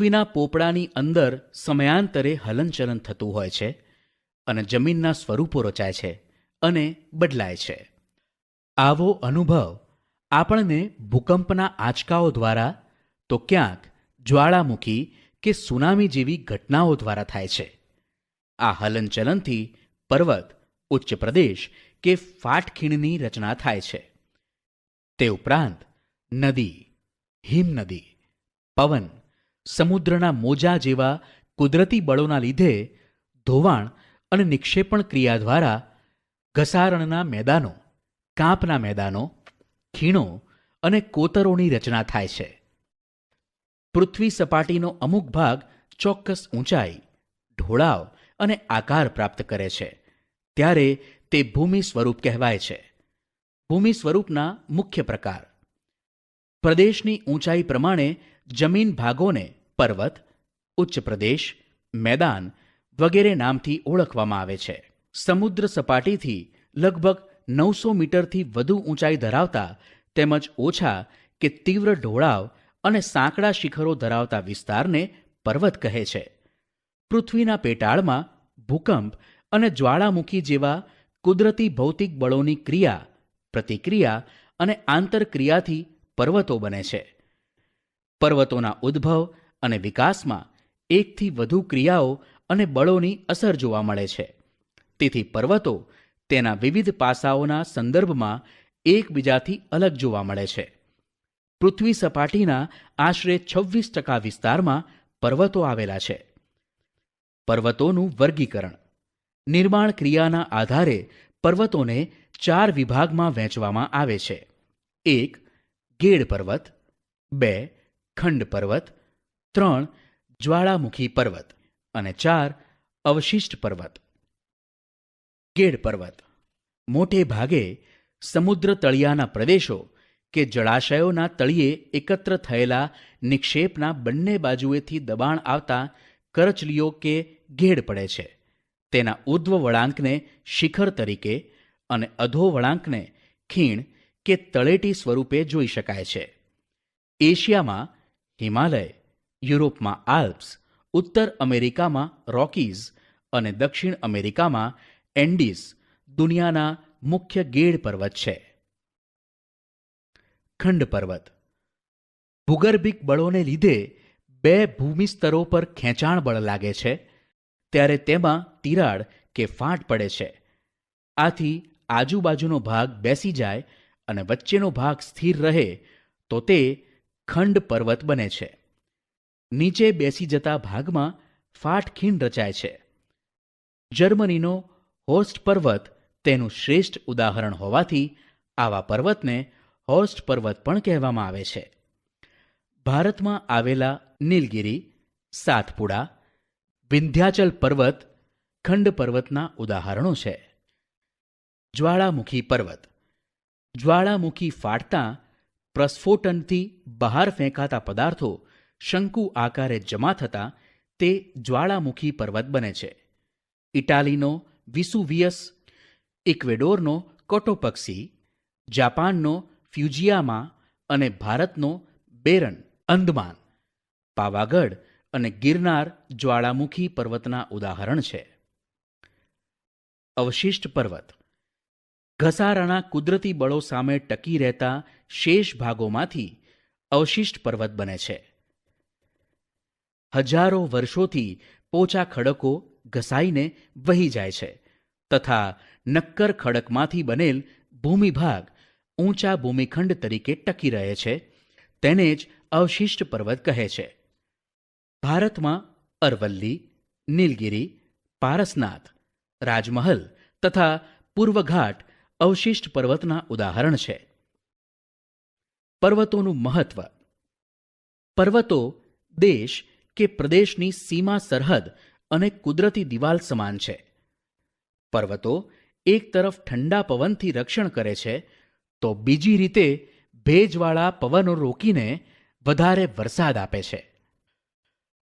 પૃથ્વીના પોપડાની અંદર સમયાંતરે હલનચલન થતું હોય છે અને જમીનના સ્વરૂપો રચાય છે અને બદલાય છે. આવો અનુભવ આપણને ભૂકંપના આંચકાઓ દ્વારા, તો ક્યાંક જ્વાળામુખી કે સુનામી જેવી ઘટનાઓ દ્વારા થાય છે. આ હલનચલનથી પર્વત, ઉચ્ચ પ્રદેશ કે ફાટખીણની રચના થાય છે. તે ઉપરાંત નદી, હિમનદી, પવન સમુદ્રના મોજા જેવા કુદરતી બળોના લીધે ધોવાણ અને નિક્ષેપણ ક્રિયા દ્વારા ઘસારણના મેદાનો, કાંપના મેદાનો, ખીણો અને કોતરોની રચના થાય છે. પૃથ્વી સપાટીનો અમુક ભાગ ચોક્કસ ઊંચાઈ, ઢોળાવ અને આકાર પ્રાપ્ત કરે છે. ત્યારે તે ભૂમિ સ્વરૂપ કહેવાય છે. ભૂમિ સ્વરૂપના મુખ્ય પ્રકાર. પ્રદેશની ઊંચાઈ પ્રમાણે જમીન ભાગોને પર્વત, ઉચ્ચ પ્રદેશ, મેદાન વગેરે નામથી ઓળખવામાં આવે છે. સમુદ્ર સપાટીથી લગભગ નવસો મીટરથી વધુ ઊંચાઈ ધરાવતા તેમજ ઓછા કે તીવ્ર ઢોળાવ અને સાંકડા શિખરો ધરાવતા વિસ્તારને પર્વત કહે છે. પૃથ્વીના પેટાળમાં ભૂકંપ અને જ્વાળામુખી જેવા કુદરતી ભૌતિક બળોની ક્રિયા, પ્રતિક્રિયા અને આંતરક્રિયાથી પર્વતો બને છે. પર્વતોના ઉદ્ભવ અને વિકાસમાં એકથી વધુ ક્રિયાઓ અને બળોની અસર જોવા મળે છે. તેથી પર્વતો તેના વિવિધ પાસાઓના સંદર્ભમાં એકબીજાથી અલગ જોવા મળે છે. પૃથ્વી સપાટીના આશરે છવ્વીસ ટકા વિસ્તારમાં પર્વતો આવેલા છે. પર્વતોનું વર્ગીકરણ. નિર્માણ ક્રિયાના આધારે પર્વતોને ચાર વિભાગમાં વહેંચવામાં આવે છે. એક ગેડ પર્વત. બે, ખંડ પર્વત. ત્રણ, જ્વાળામુખી પર્વત અને ચાર, અવશિષ્ટ પર્વત. ગેડ પર્વત. મોટે ભાગે સમુદ્ર તળિયાના પ્રદેશો કે જળાશયોના તળિયે એકત્ર થયેલા નિક્ષેપના બંને બાજુએથી દબાણ આવતા કરચલીઓ કે ઘેડ પડે છે. તેના ઉર્ધ્વ વળાંકને શિખર તરીકે અને અધો વળાંકને ખીણ કે તળેટી સ્વરૂપે જોઈ શકાય છે. એશિયામાં હિમાલય યુરોપમાં આલ્પ્સ, ઉત્તર અમેરિકામાં રોકીઝ અને દક્ષિણ અમેરિકામાં એન્ડીઝ દુનિયાના મુખ્ય ગેડ પર્વત છે. ખંડ પર્વત. ભૂગર્ભિક બળોને લીધે બે ભૂમિસ્તરો પર ખેંચાણ બળ લાગે છે, ત્યારે તેમાં તિરાડ કે ફાટ પડે છે. આથી આજુબાજુનો ભાગ બેસી જાય અને વચ્ચેનો ભાગ સ્થિર રહે તો તે ખંડ પર્વત બને છે. નીચે બેસી જતા ભાગમાં ફાટ ખીણ રચાય છે. જર્મનીનો હોસ્ટ પર્વત તેનું શ્રેષ્ઠ ઉદાહરણ હોવાથી આવા પર્વતને હોસ્ટ પર્વત પણ કહેવામાં આવે છે. ભારતમાં આવેલા નીલગિરી, સાતપુડા, વિંધ્યાચલ પર્વત ખંડ પર્વતના ઉદાહરણો છે. જ્વાળામુખી પર્વત. જ્વાળામુખી ફાટતા પ્રસ્ફોટનથી બહાર ફેંકાતા પદાર્થો શંકુ આકારે જમા થતા તે જ્વાળામુખી પર્વત બને છે. ઇટાલીનો વિસુવિયસ, ઇક્વેડોરનો કોટોપક્ષી, જાપાનનો ફ્યુજિયામા અને ભારતનો બેરન, અંદમાન, પાવાગઢ અને ગિરનાર જ્વાળામુખી પર્વતના ઉદાહરણ છે. અવશિષ્ટ પર્વત. ઘસારાના કુદરતી બળો સામે ટકી રહેતા શેષ ભાગોમાંથી અવશિષ્ટ પર્વત બને છે. હજારો વર્ષોથી પોચા ખડકો ઘસાઈને વહી જાય છે તથા નક્કર ખડકમાંથી બનેલ ભૂમિભાગ ઊંચા ભૂમિખંડ તરીકે ટકી રહે છે. તેને જ અવશિષ્ટ પર્વત કહે છે. ભારતમાં અરવલ્લી, નીલગિરી, પારસનાથ, રાજમહલ તથા પૂર્વઘાટ અવશિષ્ટ પર્વતના ઉદાહરણ છે. પર્વતોનું મહત્વ. પર્વતો દેશ કે પ્રદેશની સીમા સરહદ અને કુદરતી દિવાલ સમાન છે. પર્વતો એક તરફ ઠંડા પવનથી રક્ષણ કરે છે, તો બીજી રીતે ભેજવાળા પવનો રોકીને વધારે વરસાદ આપે છે.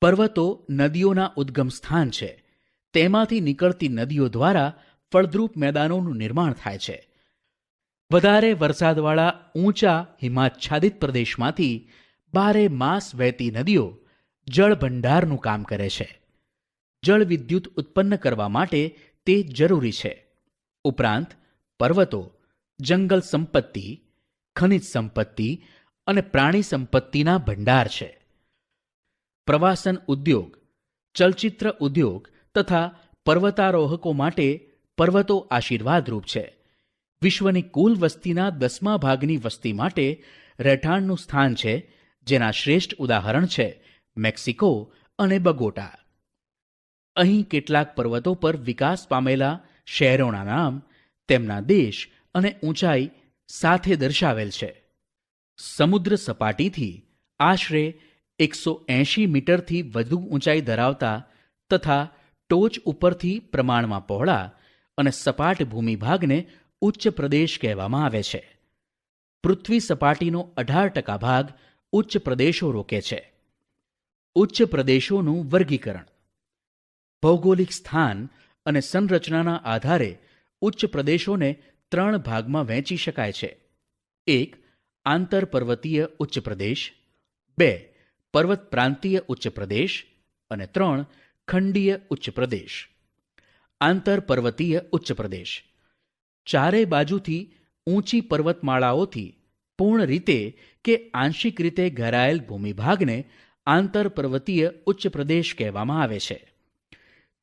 પર્વતો નદીઓના ઉદ્ગમ સ્થાન છે. તેમાંથી નીકળતી નદીઓ દ્વારા ફળદ્રુપ મેદાનોનું નિર્માણ થાય છે. વધારે વરસાદવાળા ઊંચા હિમાચ્છાદિત પ્રદેશમાંથી બારે માસ વહેતી નદીઓ જળ ભંડારનું કામ કરે છે. જળ વિદ્યુત ઉત્પન્ન કરવા માટે તે જરૂરી છે. ઉપરાંત, પર્વતો, જંગલ સંપત્તિ, ખનિજ સંપત્તિ અને પ્રાણી સંપત્તિના ભંડાર છે. પ્રવાસન ઉદ્યોગ, ચલચિત્ર ઉદ્યોગ તથા પર્વતારોહકો માટે પર્વતો આશીર્વાદરૂપ છે. વિશ્વની કુલ વસ્તીના દસમા ભાગની વસ્તી માટે રહેઠાણનું સ્થાન છે, જેના શ્રેષ્ઠ ઉદાહરણ છે મેક્સિકો અને બગોટા. અહીં કેટલાક પર્વતો પર વિકાસ પામેલા શહેરોના નામ, તેમના દેશ અને ઊંચાઈ સાથે દર્શાવેલ છે. સમુદ્ર સપાટીથી આશરે એકસો એંશી મીટરથી વધુ ઊંચાઈ ધરાવતા તથા ટોચ ઉપરથી પ્રમાણમાં પહોળા અને સપાટ ભૂમિભાગને ઉચ્ચ પ્રદેશ કહેવામાં આવે છે. પૃથ્વી સપાટીનો અઢાર ટકા ભાગ ઉચ્ચ પ્રદેશો રોકે છે. ઉચ્ચ પ્રદેશોનું વર્ગીકરણ. ભૌગોલિક સ્થાન અને સંરચનાના આધારે ઉચ્ચ પ્રદેશોને ત્રણ ભાગમાં વહેંચી શકાય છે. એક આંતર પર્વતીય ઉચ્ચ પ્રદેશ. બે પર્વત પ્રાંતીય ઉચ્ચ પ્રદેશ. અને ત્રણ, ખંડીય ઉચ્ચ પ્રદેશ. આંતર પર્વતીય ઉચ્ચ પ્રદેશ. ચારે બાજુથી ઊંચી પર્વતમાળાઓથી પૂર્ણ રીતે કે આંશિક રીતે ઘેરાયેલ ભૂમિભાગને આંતર પર્વતીય ઉચ્ચ પ્રદેશ કહેવામાં આવે છે.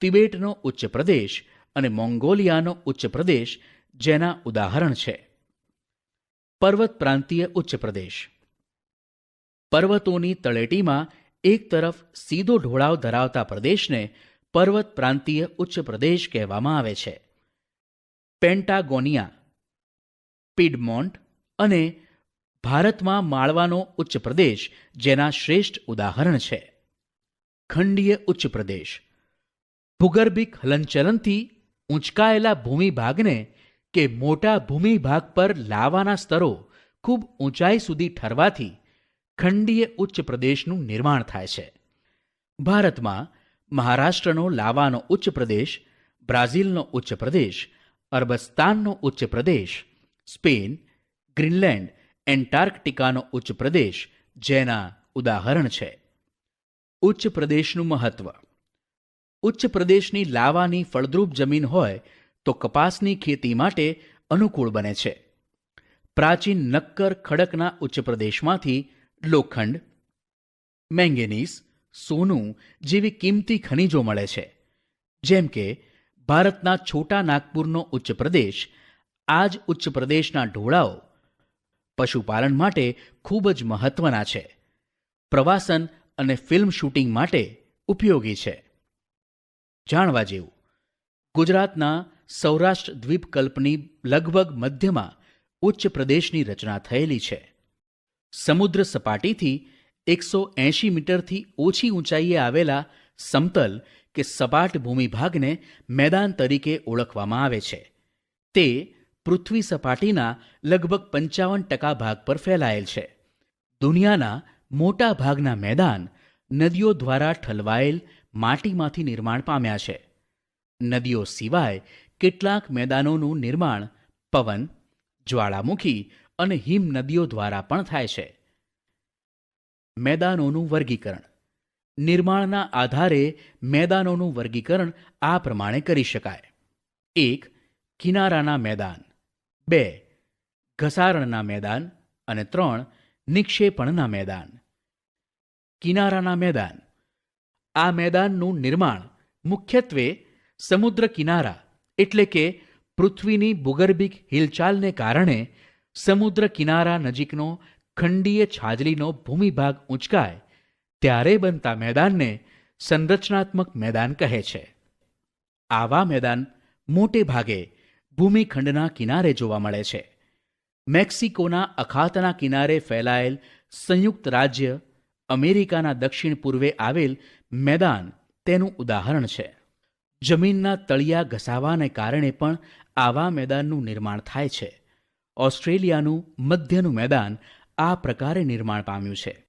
તિબેટનો ઉચ્ચ પ્રદેશ અને મોંગોલિયાનો ઉચ્ચ પ્રદેશ જેના ઉદાહરણ છે. પર્વત પ્રાંતીય ઉચ્ચ પ્રદેશ. પર્વતોની તળેટીમાં એક તરફ સીધો ઢોળાવ ધરાવતા પ્રદેશને પર્વત પ્રાંતીય ઉચ્ચ પ્રદેશ કહેવામાં આવે છે. પેન્ટાગોનિયા, પીડમોન્ટ અને ભારતમાં માળવાનો ઉચ્ચ પ્રદેશ જેના શ્રેષ્ઠ ઉદાહરણ છે. ખંડીય ઉચ્ચ પ્રદેશ. ભૂગર્ભિક હલનચલનથી ઊંચકાયેલા ભૂમિભાગને કે મોટા ભૂમિભાગ પર લાવાના સ્તરો ખૂબ ઊંચાઈ સુધી ઠરવાથી ખંડીય ઉચ્ચ પ્રદેશનું નિર્માણ થાય છે. ભારતમાં મહારાષ્ટ્રનો લાવાનો ઉચ્ચ પ્રદેશ, બ્રાઝિલનો ઉચ્ચ પ્રદેશ, અરબસ્તાનનો ઉચ્ચ પ્રદેશ, સ્પેન, ગ્રીનલેન્ડ એન્ટાર્કટિકાનો ઉચ્ચ પ્રદેશ, જેના ઉદાહરણ છે. ઉચ્ચ પ્રદેશનું મહત્વ. ઉચ્ચ પ્રદેશની લાવાની ફળદ્રુપ જમીન હોય તો કપાસની ખેતી માટે અનુકૂળ બને છે. પ્રાચીન નક્કર ખડકના ઉચ્ચ પ્રદેશમાંથી લોખંડ, મેંગેનીઝ, સોનું જેવી કિંમતી ખનિજો મળે છે. જેમ કે, ભારતના છોટા નાગપુરનો ઉચ્ચ પ્રદેશ, આ જ ઉચ્ચ પ્રદેશના ઢોળાઓ પશુપાલન માટે ખૂબ જ મહત્વના છે. પ્રવાસન અને ફિલ્મ શૂટિંગ માટે ઉપયોગી છે. જાણવા જેવું. ગુજરાતના સૌરાષ્ટ્ર દ્વીપકલ્પની લગભગ મધ્યમાં ઉચ્ચ પ્રદેશની રચના થયેલી છે. સમુદ્ર સપાટીથી એકસો એંશી મીટરથી ઓછી ઊંચાઈએ આવેલા સમતલ કે સપાટ ભૂમિભાગને મેદાન તરીકે ઓળખવામાં આવે છે. તે પૃથ્વી સપાટીના લગભગ પંચાવન ટકા ભાગ પર ફેલાયેલ છે. દુનિયાના મોટા ભાગના મેદાન નદીઓ દ્વારા ઠલવાયેલ માટીમાંથી નિર્માણ પામ્યા છે. નદીઓ સિવાય કેટલાક મેદાનોનું નિર્માણ પવન, જ્વાળામુખી અને હિમ નદીઓ દ્વારા પણ થાય છે. મેદાનોનું વર્ગીકરણ. નિર્માણના આધારે મેદાનોનું વર્ગીકરણ આ પ્રમાણે કરી શકાય. એક કિનારાના મેદાન. બે, ઘસારણના મેદાન અને ત્રણ, નિક્ષેપણના મેદાન. કિનારાના મેદાન. આ મેદાનનું નિર્માણ મુખ્યત્વે સમુદ્ર કિનારા એટલે કે પૃથ્વીની ભૂગર્ભિક હિલચાલને કારણે સમુદ્ર કિનારા નજીકનો ખંડીય છાજલીનો ભૂમિભાગ ઊંચકાય ત્યારે બનતા મેદાનને સંરચનાત્મક મેદાન કહે છે. આવા મેદાન મોટે ભાગે ભૂમિખંડના કિનારે જોવા મળે છે. મેક્સિકોના અખાતના કિનારે ફેલાયેલ સંયુક્ત રાજ્ય અમેરિકાના દક્ષિણ પૂર્વે આવેલ મેદાન તેનું ઉદાહરણ છે. જમીનના તળિયા ઘસાવાને કારણે પણ આવા મેદાનનું નિર્માણ થાય છે. ઓસ્ટ્રેલિયાનું મધ્યનું મેદાન આ પ્રકારે નિર્માણ પામ્યું છે.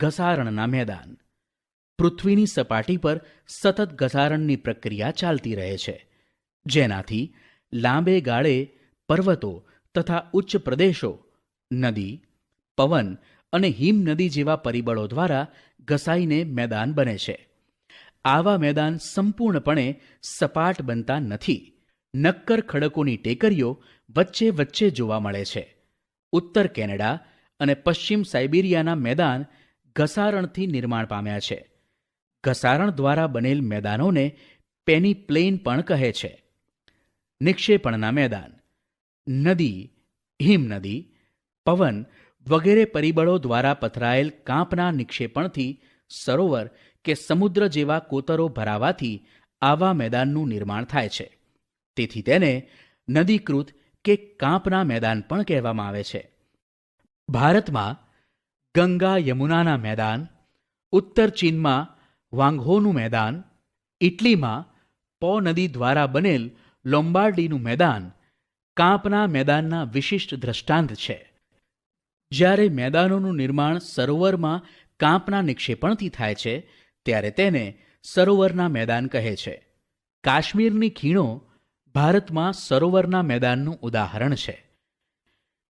ઘસારણના મેદાન. પૃથ્વીની સપાટી પર સતત ઘસારણની પ્રક્રિયા ચાલતી રહે છે. જેનાથી લાંબે ગાળે પર્વતો તથા ઉચ્ચ પ્રદેશો, નદી, પવન અને હિમનદી જેવા પરિબળો દ્વારા ઘસાઈને મેદાન બને છે. આવા મેદાન સંપૂર્ણપણે સપાટ બનતા નથી. નક્કર ખડકોની ટેકરીઓ વચ્ચે વચ્ચે જોવા મળે છે. ઉત્તર કેનેડા અને પશ્ચિમ સાઇબિરિયાના મેદાન ઘસારણથી નિર્માણ પામ્યા છે. ઘસારણ દ્વારા બનેલ મેદાનોને પેની પ્લેન પણ કહે છે. નિક્ષેપણના મેદાન. નદી, હિમનદી, પવન વગેરે પરિબળો દ્વારા પથરાયેલ કાંપના નિક્ષેપણથી સરોવર કે સમુદ્ર જેવા કોતરો ભરાવાથી આવા મેદાનનું નિર્માણ થાય છે. તેથી તેને નદીકૃત કે કાંપના મેદાન પણ કહેવામાં આવે છે. ભારતમાં ગંગા યમુનાના મેદાન, ઉત્તર ચીનમાં વાંઘોનું મેદાન, ઇટલીમાં પો નદી દ્વારા બનેલ લોમ્બાર્ડીનું મેદાન કાંપના મેદાનના વિશિષ્ટ દ્રષ્ટાંત છે. જ્યારે મેદાનોનું નિર્માણ સરોવરમાં કાંપના નિક્ષેપણથી થાય છે, ત્યારે તેને સરોવરના મેદાન કહે છે. કાશ્મીરની ખીણો ભારતમાં સરોવરના મેદાનનું ઉદાહરણ છે.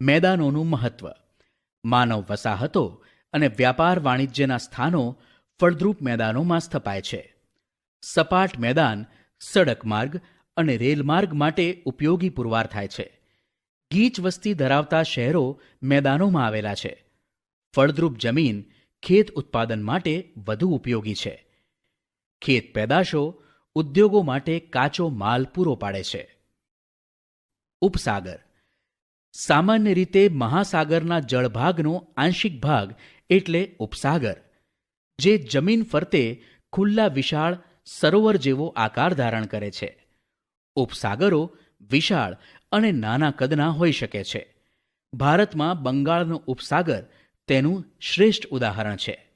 મેદાનોનું મહત્વ, માનવ વસાહતો અને વ્યાપાર વાણિજ્યના સ્થાનો ફળદ્રુપ મેદાનોમાં સ્થપાય છે. સપાટ મેદાન, સડક માર્ગ અને રેલમાર્ગ માટે ઉપયોગી પુરવાર થાય છે. ગીચ વસ્તી ધરાવતા શહેરો મેદાનોમાં આવેલા છે. ફળદ્રુપ જમીન ખેત ઉત્પાદન માટે વધુ ઉપયોગી છે. ખેત પેદાશો ઉદ્યોગો માટે કાચો માલ પૂરો પાડે છે. ઉપસાગર. સામાન્ય રીતે મહાસાગરના જળભાગનો આંશિક ભાગ એટલે ઉપસાગર, જે જમીન ફરતે ખુલ્લા વિશાળ સરોવર જેવો આકાર ધારણ કરે છે. ઉપસાગરો વિશાળ અને નાના કદના હોઈ શકે છે. ભારતમાં બંગાળનો ઉપસાગર તેનું શ્રેષ્ઠ ઉદાહરણ છે.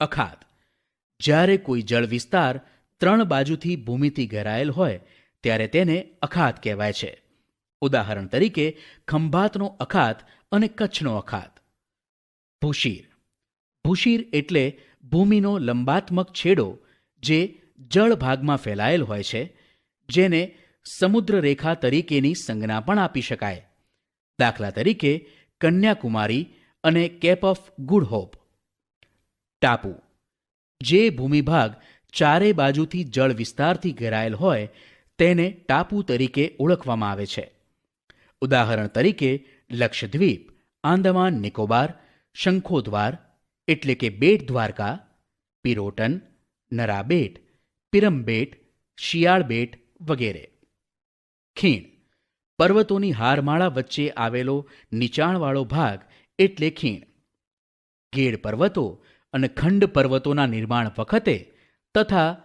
અખાત. જ્યારે કોઈ જળ વિસ્તાર ત્રણ બાજુથી ભૂમિથી ઘેરાયેલ હોય, ત્યારે તેને અખાત કહેવાય છે. ઉદાહરણ તરીકે, ખંભાતનો અખાત અને કચ્છનો અખાત. ભૂશીર. ભૂશીર એટલે ભૂમિનો લંબાત્મક છેડો જે જળ ભાગમાં ફેલાયેલ હોય છે જેને સમુદ્ર રેખા તરીકેની સંજ્ઞા પણ આપી શકાય. દાખલા તરીકે, કન્યાકુમારી અને કેપ ઓફ ગુડ હોપ. ટાપુ. જે ભૂમિભાગ ચારે બાજુથી જળ વિસ્તારથી ઘેરાયેલ હોય, તેને ટાપુ તરીકે ઓળખવામાં આવે છે. ઉદાહરણ તરીકે, લક્ષદ્વીપ, આંદામાન નિકોબાર, શંખોદ્વાર, એટલે કે બેટ દ્વારકા, પિરોટન, નરાબેટ, પિરમબેટ શિયાળ બેટ વગેરે. ખીણ. પર્વતોની હારમાળા વચ્ચે આવેલો નીચાણવાળો ભાગ એટલે ખીણ. ગેડ પર્વતો અને ખંડ પર્વતોના નિર્માણ વખતે તથા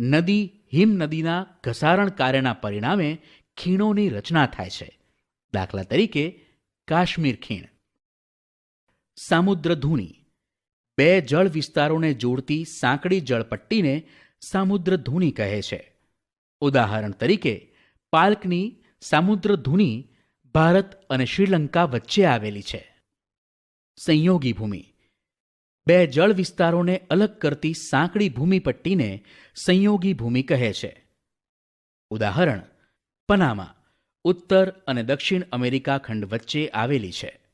નદી, હિમનદીના ઘસારણ કાર્યના પરિણામે ખીણોની રચના થાય છે. દાખલા તરીકે, કાશ્મીર ખીણ. સામુદ્રધૂની બે જળ વિસ્તારોને જોડતી સાંકડી જળપટ્ટીને સામુદ્રધૂની કહે છે. ઉદાહરણ તરીકે, પાલ્કની સામુદ્રધૂની ભારત અને શ્રીલંકા વચ્ચે આવેલી છે. સંયોગી ભૂમિ. બે જળ વિસ્તારોને અલગ કરતી સાંકડી ભૂમિપટ્ટીને સંયોગી ભૂમિ કહે છે. ઉદાહરણ, પનામા, ઉત્તર અને દક્ષિણ અમેરિકા ખંડ વચ્ચે આવેલી છે.